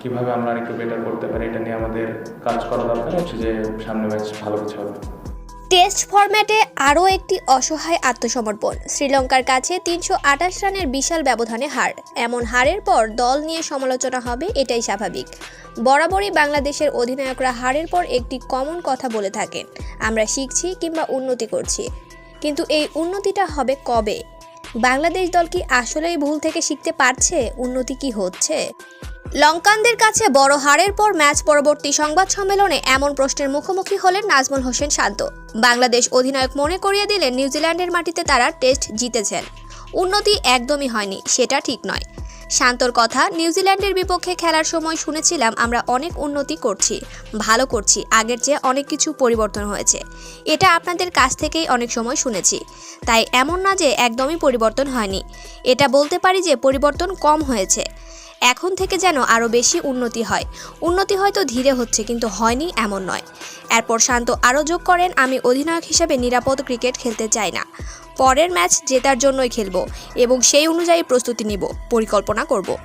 কীভাবে আমরা আরেকটু বেটার করতে পারি, এটা নিয়ে আমাদের কাজ করা দরকার, হচ্ছে যে সামনে ম্যাচ ভালো কিছু হবে। টেস্ট ফরম্যাটে আরও একটি অসহায় আত্মসমর্পণ, শ্রীলঙ্কার কাছে তিনশো আটাশ রানের বিশাল ব্যবধানে হার। এমন হারের পর দল নিয়ে সমালোচনা হবে, এটাই স্বাভাবিক। বরাবরই বাংলাদেশের অধিনায়করা হারের পর একটি কমন কথা বলে থাকেন, আমরা শিখছি কিংবা উন্নতি করছি। কিন্তু এই উন্নতিটা হবে কবে? বাংলাদেশ দল কি আসলেই ভুল থেকে শিখতে পারছে? উন্নতি কি হচ্ছে? লঙ্কানদের কাছে বড় হারের পর ম্যাচ পরবর্তী সংবাদ সম্মেলনে এমন প্রশ্নের মুখোমুখি হলেন নাজমুল হোসেন শান্ত। বাংলাদেশ অধিনায়ক মনে করিয়ে দিলেন নিউজিল্যান্ডের মাটিতে তারা টেস্ট জিতেছেন। উন্নতি একদমই হয়নি, সেটা ঠিক নয়। শান্তর কথা, নিউজিল্যান্ডের বিপক্ষে খেলার সময় শুনেছিলাম আমরা অনেক উন্নতি করছি, ভালো করছি, আগের চেয়ে অনেক কিছু পরিবর্তন হয়েছে। এটা আপনাদের কাছ থেকেই অনেক সময় শুনেছি। তাই এমন না যে একদমই পরিবর্তন হয়নি। এটা বলতে পারি যে পরিবর্তন কম হয়েছে। এখন থেকে যেন আরও বেশি উন্নতি হয়। উন্নতি হয়তো ধীরে হচ্ছে, কিন্তু হয়নি এমন নয়। এরপর শান্ত আরও যোগ করেন, আমি অধিনায়ক হিসেবে নিরাপদ ক্রিকেট খেলতে চাই না। পরের ম্যাচ জেতার জন্যই খেলব এবং সেই অনুযায়ী প্রস্তুতি নিব, পরিকল্পনা করব।